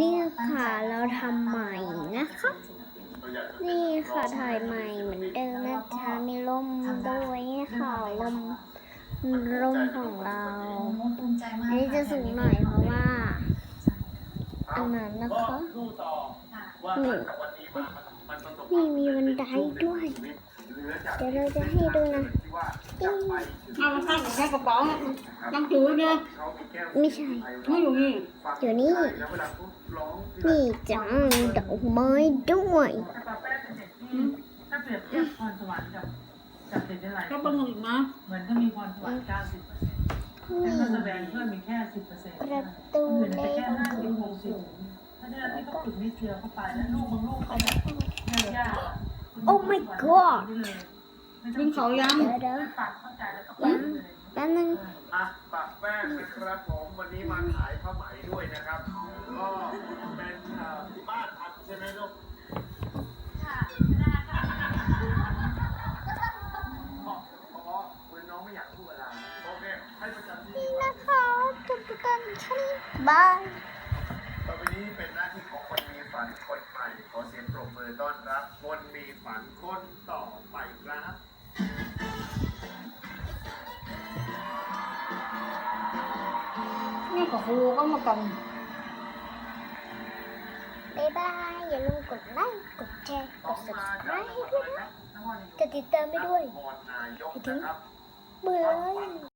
นี่ค่ะเราทำใหม่นะคะ นี่ค่ะถ่ายใหม่เหมือนเดิมนะคะมีลมด้วยค่ะลมลมของเราอันนี้จะสูงหน่อยเพราะว่าอันนั้นนะคะสู้ต่อค่ะว่างนนี้มามันประนี่มีบันไดด้วย เดี๋ยวเราจะให้ดูนะที่ว่าจะไปเอามาตั้งอยู่ในกระเป๋ายังถือเนี่ยเขามีแก้วไม่ใช่ไม่อยู่นี่เดี๋ยวนี้แล้วเวลาพูดร้องนี่จ้าดอกไม้ด้วยแต่ปาแป้เป็นเด็กที่ถ้าเปรียบเทียบพรสวรรค์กับกับเด็กในหลายก็คเป็นนหนึ่งนะเหมือนก็มีพรสวรรค์90%แต่ก็แสดงเพิ่มมีแค่10%ประตูอื่นเล็จะกแค่50 60เพราะฉะนั้นนี่ก็ฝึกนิดเดียวเข้าไปแล้วลูกบางลูกเขาแบบยากๆอะโอ้ my god นี่เลยไม่ต้ ขึ้องนเขายังเดี๋ยวเดี๋ยวตัดเข้าใจแล้วก็ไปเลยแป๊บนึงอะปากแป้งนะครับผมวันนี้มาขายผ้าไหมด้วยนะครับ ก็เป็นบ้านทำใช่ไหมลูกค่ะนี่นะคะจุดกันชนิดบายต่อไปนี้เป็นหน้าที่ของคนมีฝันคนใหม่ขอเสียงปรบมือต้อนรับ คนมีฝันคนต่อไป ครับนี่กับครูก็มากันบายบายอย่าลืมกดไลค์ กดแชร์ กด subscribe ให้ด้วยนะกดติดตามไปด้วยไปถึงเบื่อ